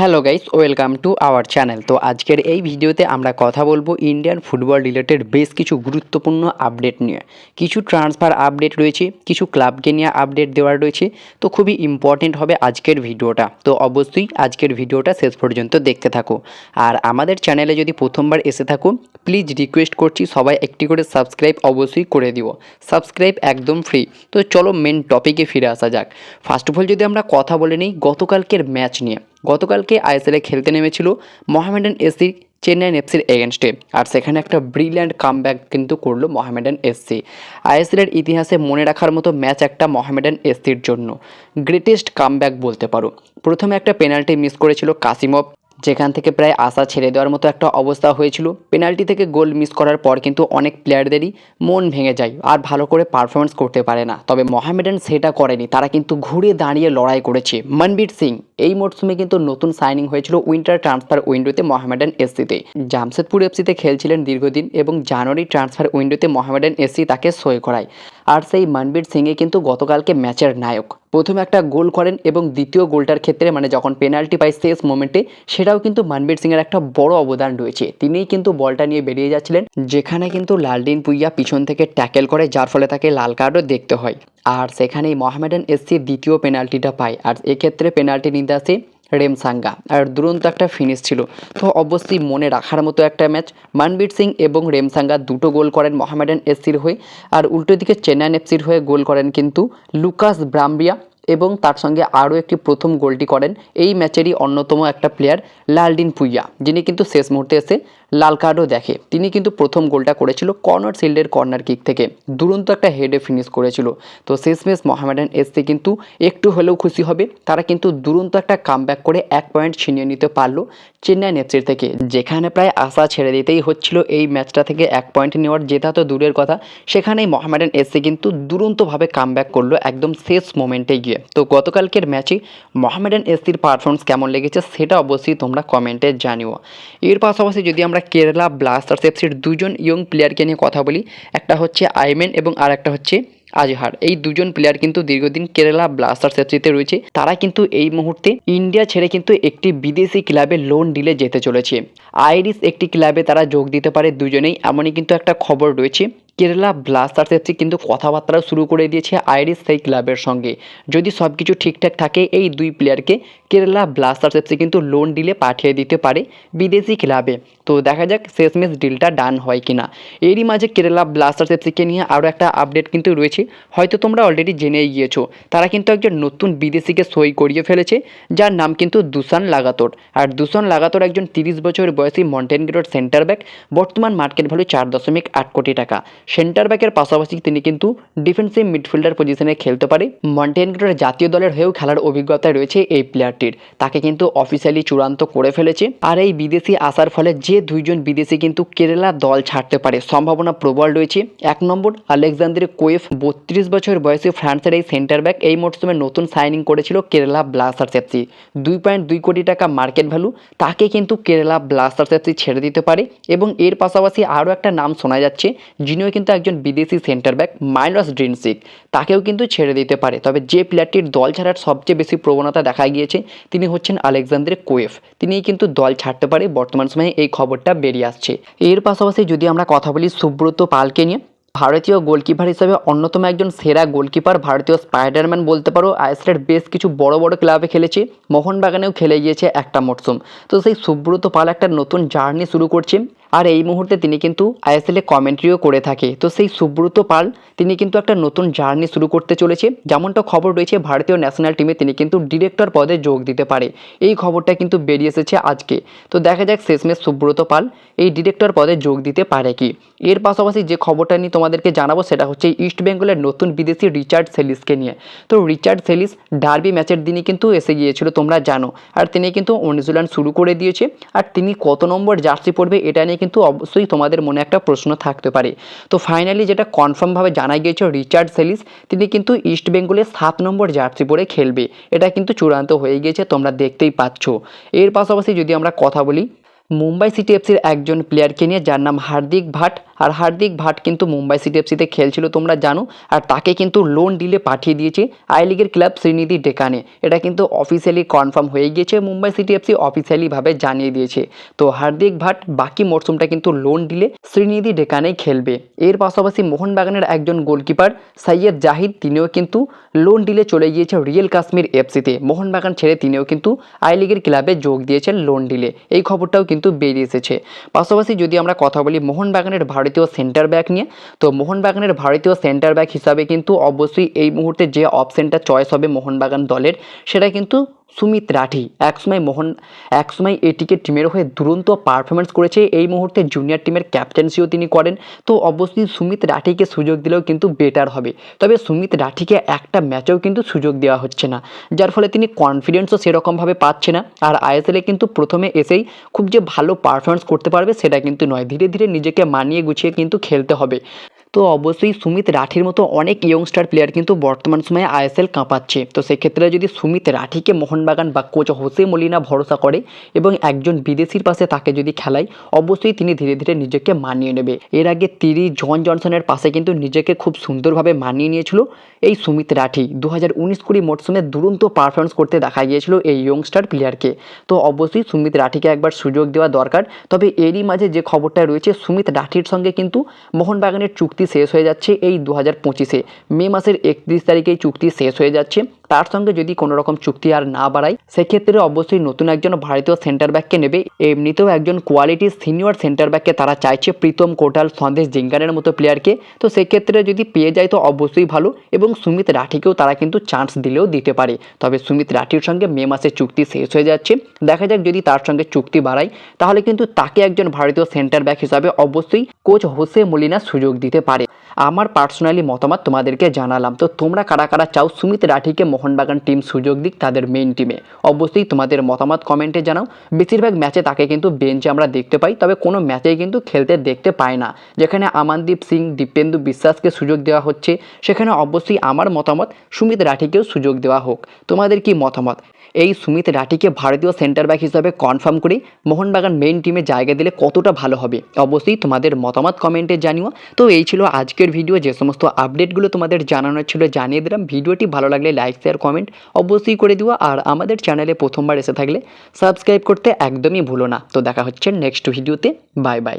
Hello guys, welcome to our channel. তো আজকের এই ভিডিওতে আমরা কথা বলব ইন্ডিয়ান ফুটবল রিলেটেড বেশ কিছু গুরুত্বপূর্ণ আপডেট নিয়ে। কিছু ট্রান্সফার আপডেট রয়েছে, কিছু ক্লাবকে নিয়ে আপডেট দেওয়ার রয়েছে। তো খুবই ইম্পর্টেন্ট হবে আজকের ভিডিওটা। তো অবশ্যই আজকের ভিডিওটা শেষ পর্যন্ত দেখতে থাকো। আর আমাদের চ্যানেলে যদি প্রথমবার এসে থাকো প্লিজ রিকোয়েস্ট করছি সবাই একটি করে সাবস্ক্রাইব অবশ্যই করে দিও। সাবস্ক্রাইব একদম ফ্রি তো চলো মেন টপিকে ফিরে আসা যাক। ফার্স্ট অফ অল যদি আমরা কথা বলে নিই, গতকালকের ম্যাচ নিয়ে। গতকালকে আইএসএলে খেলতে নেমেছিল মোহামেডান এসসি চেন্নাইন এফসির এগেনস্টে। আর সেখানে একটা ব্রিলিয়ান্ট কামব্যাক কিন্তু করল মোহামেডান এসসি আইএসএলের ইতিহাসে মনে রাখার মতো ম্যাচ একটা মোহামেডান এসসির জন্য। গ্রেটেস্ট কামব্যাক বলতে পারো। প্রথমে একটা পেনাল্টি মিস করেছিল কাসিমভ, যেখান থেকে প্রায় আশা ছেড়ে দেওয়ার মতো একটা অবস্থা হয়েছিল। পেনাল্টি থেকে গোল মিস করার পর কিন্তু অনেক প্লেয়ারদেরই মন ভেঙে যায় আর ভালো করে পারফরমেন্স করতে পারে না। তবে মোহামেডান সেটা করেনি, তারা কিন্তু ঘুরে দাঁড়িয়ে লড়াই করেছে। মনবীর সিং এই মরশুমে কিন্তু নতুন সাইনিং হয়েছিল উইন্টার ট্রান্সফার উইন্ডোতে মোহামেডান এসসিতে জামশেদপুর এফসিতে খেলছিলেন দীর্ঘদিন এবং জানুয়ারি ট্রান্সফার উইন্ডোতে মোহামেডান এসসি তাকে সই করায়। আর সেই মনবীর সিংয়ে কিন্তু গতকালকে ম্যাচের নায়ক। প্রথমে একটা গোল করেন এবং দ্বিতীয় গোলটার ক্ষেত্রে মানে যখন পেনাল্টি পাই শেষ মোমেন্টে সেটাও কিন্তু মনবীর সিংয়ের একটা বড় অবদান রয়েছে। তিনিই কিন্তু বলটা নিয়ে বেরিয়ে যাচ্ছিলেন, যেখানে কিন্তু লালডিন পুইয়া পিছন থেকে ট্যাকেল করে, যার ফলে তাকে লাল কার্ডও দেখতে হয়। আর সেখানেই মোহামেডান এসসি দ্বিতীয় পেনাল্টিটা পায়। আর এক্ষেত্রে পেনাল্টি নিতে আসে রেমসাঙ্গা আর দুরন্ত একটা ফিনিশ ছিল। তো অবশ্যই মনে রাখার মতো একটা ম্যাচ মানবীর সিং এবং রেমসাঙ্গা দুটো গোল করেন মোহামেডান এসসির হয়ে। আর উল্টো দিকে চেন্নাইন এফসির হয়ে গোল করেন কিন্তু লুকাস ব্রাম্বিয়া। এবং তার সঙ্গে আরও একটি প্রথম গোলটি করেন এই ম্যাচেরই অন্যতম একটা প্লেয়ার লালডিন পুইয়া, যিনি কিন্তু শেষ মুহূর্তে এসে লাল কার্ডও দেখে। তিনি কিন্তু প্রথম গোলটা করেছিল কর্নার শিল্ডের কর্নার কিক থেকে। দুরন্ত একটা হেডে ফিনিশ করেছিল। তো শেষমেশ মোহামেডান এসসি কিন্তু একটু হলেও খুশি হবে। তারা কিন্তু দুরন্ত একটা কামব্যাক করে এক পয়েন্ট ছিনিয়ে নিতে পারল চেন্নাই এফসির থেকে। যেখানে প্রায় আশা ছেড়ে দিতেই হচ্ছিল এই ম্যাচটা থেকে এক পয়েন্ট নেওয়ার জেতা তো দূরের কথা। সেখানেই মোহামেডান এসসি কিন্তু দুরন্তভাবে কামব্যাক করল একদম শেষ মোমেন্টে গিয়ে। তো গতকালকের ম্যাচে মোহামেডান এসসির পারফরমেন্স কেমন লেগেছে সেটা অবশ্যই তোমরা কমেন্টে জানিও। এর পাশাপাশি যদি আমরা কেরালা ব্লাস্টার্স এফসির দুজন ইয়ং প্লেয়ারকে নিয়ে কথা বলি, একটা হচ্ছে আইমেন এবং আর একটা হচ্ছে আজহার। এই দুজন প্লেয়ার কিন্তু দীর্ঘদিন কেরালা ব্লাস্টার্স এফসিতে রয়েছে। তারা কিন্তু এই মুহূর্তে ইন্ডিয়া ছেড়ে কিন্তু একটি বিদেশি ক্লাবে লোন ডিলে যেতে চলেছে। আইরিস একটি ক্লাবে তারা যোগ দিতে পারে দুজনেই, এমনই কিন্তু একটা খবর রয়েছে। কেরালা ব্লাস্টার্স এফসি কিন্তু কথাবার্তা শুরু করে দিয়েছে আইরিশ সেই ক্লাবের সঙ্গে। যদি সব কিছু ঠিকঠাক থাকে, এই দুই প্লেয়ারকে কেরালা ব্লাস্টার্স এফসি কিন্তু লোন ডিলে পাঠিয়ে দিতে পারে বিদেশি ক্লাবে। তো দেখা যাক শেষমেশ ডিলটা ডান হয় কিনা। এরই মাঝে কেরালা ব্লাস্টার্স এফসিকে নিয়ে আরও একটা আপডেট কিন্তু রয়েছে। হয়তো তোমরা অলরেডি জেনেই গিয়েছো, তারা কিন্তু একজন নতুন বিদেশিকে সই করিয়ে ফেলেছে, যার নাম কিন্তু দুসান লাগাতোর। আর দুসান লাগাতোর একজন তিরিশ বছর বয়সী মন্টেনগ্রোর সেন্টার ব্যাক বর্তমান মার্কেট ভ্যালু চার দশমিক আট কোটি টাকা। সেন্টার ব্যাকের পাশাপাশি তিনি কিন্তু ডিফেন্সিভ মিডফিল্ডার পজিশনে খেলতে পারে। মন্টেনগ্রোর জাতীয় দলের হয়েও খেলার অভিজ্ঞতা রয়েছে এই প্লেয়ারটির তাকে কিন্তু অফিসিয়ালি চূড়ান্ত করে ফেলেছে। আর এই বিদেশি আসার ফলে যে দুইজন বিদেশি কিন্তু কেরালা দল ছাড়তে পারে। সম্ভাবনা প্রবল রয়েছে। এক নম্বর, আলেকজান্দ্রে কোয়েফ, বত্রিশ বছর বয়সে ফ্রান্সের এই সেন্টার ব্যাক এই মরশুমে নতুন সাইনিং করেছিল কেরালা ব্লাস্টার্স এফসি দুই পয়েন্ট দুই কোটি টাকা মার্কেট ভ্যালু তাকে কিন্তু কেরালা ব্লাস্টার্স এফসি ছেড়ে দিতে পারে এবং এর পাশাপাশি আরও একটা নাম শোনা যাচ্ছে, যিনিও কিন্তু একজন বিদেশি সেন্টার ব্যাক মাইনাস ড্রিনসিক। তাকেও কিন্তু ছেড়ে দিতে পারে। তবে যে প্লেয়ারটির দল ছাড়ার সবচেয়ে বেশি প্রবণতা দেখা গিয়েছে, তিনি হচ্ছেন আলেকজান্দ্রে কোয়েফ। তিনি কিন্তু দল ছাড়তে পারে বর্তমান সময়ে এই খবরটা বেরিয়ে আসছে। এর পাশাপাশি যদি আমরা কথা বলি সুব্রত পালকে নিয়ে, ভারতীয় গোলকিপার হিসেবে অন্যতম একজন সেরা গোলকিপার ভারতীয় স্পাইডারম্যান বলতে পারো, আইএসএলের বেশ কিছু বড় বড় ক্লাবে খেলেছে, মোহনবাগানেও খেলে গিয়েছে একটা মরশুম তো সেই সুব্রত পাল একটা নতুন জার্নি শুরু করছে। আর এই মুহূর্তে তিনি কিন্তু আইএসএলে কমেন্ট্রিও করে থাকে। তো সেই সুব্রত পাল, তিনি কিন্তু একটা নতুন জার্নি শুরু করতে চলেছে। যেমনটা খবর রয়েছে, ভারতীয় ন্যাশনাল টিমে তিনি কিন্তু ডিরেক্টর পদে যোগ দিতে পারে। এই খবরটা কিন্তু বেরিয়ে এসেছে আজকে। তো দেখা যাক, শেষমেশ সুব্রত পাল এই ডিরেক্টর পদে যোগ দিতে পারে কি। এর পাশাপাশি যে খবরটা নিয়ে তোমাদেরকে জানাব, সেটা হচ্ছে ইস্ট বেঙ্গলের নতুন বিদেশি রিচার্ড সেলিসকে নিয়ে। তো রিচার্ড সেলিস ডার্বি ম্যাচের দিনই কিন্তু এসে গিয়েছিল, তোমরা জানো। আর তিনি কিন্তু অনুশীলন শুরু করে দিয়েছে। আর তিনি কত নম্বর জার্সি পড়বে এটা নিয়ে কিন্তু অবশ্যই তোমাদের মনে একটা প্রশ্ন থাকতে পারে। তো ফাইনালি যেটা কনফার্মভাবে জানা গিয়েছে রিচার্ড সেলিস, তিনি কিন্তু ইস্ট বেঙ্গলের সাত নম্বর জার্সি পরে খেলবে। এটা কিন্তু চূড়ান্ত হয়ে গিয়েছে, তোমরা দেখতেই পাচ্ছ। এর পাশাপাশি যদি আমরা কথা বলি মুম্বাই সিটি এফসির একজন প্লেয়ারকে নিয়ে, যার নাম হার্দিক ভাট। আর হার্দিক ভাট কিন্তু মুম্বাই সিটি এফসিতে খেলছিল, তোমরা জানো। আর তাকে কিন্তু লোন ডিলে পাঠিয়ে দিয়েছে আই লিগের ক্লাব শ্রীনিধি ডেকানে। এটা কিন্তু অফিসিয়ালি কনফার্ম হয়ে গিয়েছে, মুম্বাই সিটি এফসি অফিসিয়ালিভাবে জানিয়ে দিয়েছে। তো হার্দিক ভাট, বাকি মরশুমটা কিন্তু লোন ডিলে শ্রীনিধি ডেকানেই খেলবে। এর পাশাপাশি মোহনবাগানের একজন গোলকিপার সৈয়দ জাহিদ, তিনিও কিন্তু লোন ডিলে চলে গিয়েছে রিয়েল কাশ্মীর এফসিতে মোহনবাগান ছেড়ে তিনিও কিন্তু আই লিগের ক্লাবে যোগ দিয়েছেন লোন ডিলে এই খবরটাও কিন্তু বেরিয়ে এসেছে। পাশাপাশি যদি আমরা কথা বলি মোহনবাগানের ভারতীয় সেন্টার ব্যাক নিয়ে, তো মোহনবাগানের ভারতীয় সেন্টার ব্যাক হিসাবে কিন্তু অবশ্যই এই মুহূর্তে যে অপশনটা চয়েস হবে মোহনবাগান দলের, সেটা কিন্তু সুমিত রাঠি। একসময় মোহন, একসময় এটিকে টিমের হয়ে দুরন্ত পারফরমেন্স করেছে। এই মুহূর্তে জুনিয়র টিমের ক্যাপ্টেন্সিও তিনি করেন। তো অবশ্যই সুমিত রাঠিকে সুযোগ দিলেও কিন্তু বেটার হবে। তবে সুমিত রাঠিকে একটা ম্যাচেও কিন্তু সুযোগ দেওয়া হচ্ছে না। যার ফলে তিনি কনফিডেন্সও সেরকমভাবে পাচ্ছে না। আর আইএসএলে কিন্তু প্রথমে এসেই খুব যে ভালো পারফরমেন্স করতে পারবে সেটা কিন্তু নয়। ধীরে ধীরে নিজেকে মানিয়ে গুছিয়ে কিন্তু খেলতে হবে। তো অবশ্যই সুমিত রাঠির মতো অনেক ইয়ংস্টার প্লেয়ার কিন্তু বর্তমান সময়ে আইএসএল কাঁপাচ্ছে। তো সেক্ষেত্রে যদি সুমিত রাঠিকে মোহনবাগান বা কোচ হোসে মলিনা ভরসা করে এবং একজন বিদেশির পাশে তাকে যদি খেলায়, অবশ্যই তিনি ধীরে ধীরে নিজেকে মানিয়ে নেবে। এর আগে তিরি জন জনসনের পাশে কিন্তু নিজেকে খুব সুন্দরভাবে মানিয়ে নিয়েছিল এই সুমিত রাঠি। দু হাজার উনিশ কুড়ি মরশুমে দুরন্ত পারফরমেন্স করতে দেখা গিয়েছিল এই ইয়ংস্টার প্লেয়ারকে তো অবশ্যই সুমিত রাঠিকে একবার সুযোগ দেওয়া দরকার। তবে এরই মাঝে যে খবরটা রয়েছে, সুমিত রাঠির সঙ্গে কিন্তু মোহনবাগানের চুক্তি শেষ হয়ে যাচ্ছে এই দু হাজার পঁচিশে। মে মাসের একত্রিশ তারিখে চুক্তি শেষ হয়ে যাচ্ছে। তার সঙ্গে যদি কোনো রকম চুক্তি আর না বাড়ায়, সেক্ষেত্রে অবশ্যই নতুন একজন ভারতীয় সেন্টার ব্যাককে নেবে। এমনিতেও একজন কোয়ালিটির সিনিয়র সেন্টার ব্যাককে তারা চাইছে প্রীতম কোটাল, সন্দেশ জিঙ্গানের মতো প্লেয়ারকে। তো সেক্ষেত্রে যদি পেয়ে যায় তো অবশ্যই ভালো এবং সুমিত রাঠিকেও তারা কিন্তু চান্স দিলেও দিতে পারে। তবে সুমিত রাঠির সঙ্গে মে মাসে চুক্তি শেষ হয়ে যাচ্ছে। দেখা যাক যদি তার সঙ্গে চুক্তি বাড়ায়, তাহলে কিন্তু তাকে একজন ভারতীয় সেন্টার ব্যাক হিসাবে অবশ্যই কোচ হোসে মলিনা সুযোগ দিতে পারে আমার পার্সোনালি মতামত তোমাদেরকে জানালাম। তো তোমরা কারা কারা চাও সুমিত রাঠিকে মোহনবাগান টিম সুযোগ দিক তাদের মেইন টিমে অবশ্যই তোমাদের মতামত কমেন্টে জানাও। বেশিরভাগ ম্যাচে তাকে কিন্তু বেঞ্চে আমরা দেখতে পাই, তবে কোনো ম্যাচেই কিন্তু খেলতে দেখতে পাই না। যেখানে আমানদীপ সিং, দীপেন্দু বিশ্বাসকে সুযোগ দেওয়া হচ্ছে, সেখানে অবশ্যই আমার মতামত সুমিত রাঠিকেও সুযোগ দেওয়া হোক। তোমাদের কি মতামত? এই সুমিত রাঠিকে ভারতীয় সেন্টার ব্যাক হিসাবে কনফার্ম করে মোহনবাগান মেইন টিমে জায়গা দিলে কতটা ভালো হবে? অবশ্যই তোমাদের মতামত কমেন্টে জানিও। তো এই ছিল আজকের ভিডিও যে সমস্ত আপডেটগুলো তোমাদের জানানোর ছিল জানিয়ে দিলাম। ভিডিওটি ভালো লাগলে লাইক শেয়ার কমেন্ট অবশ্যই করে দিও আর আমাদের চ্যানেলে প্রথমবার এসে থাকলে সাবস্ক্রাইব করতে একদমই ভুলো না। তো দেখা হচ্ছে নেক্সট ভিডিওতে বাই বাই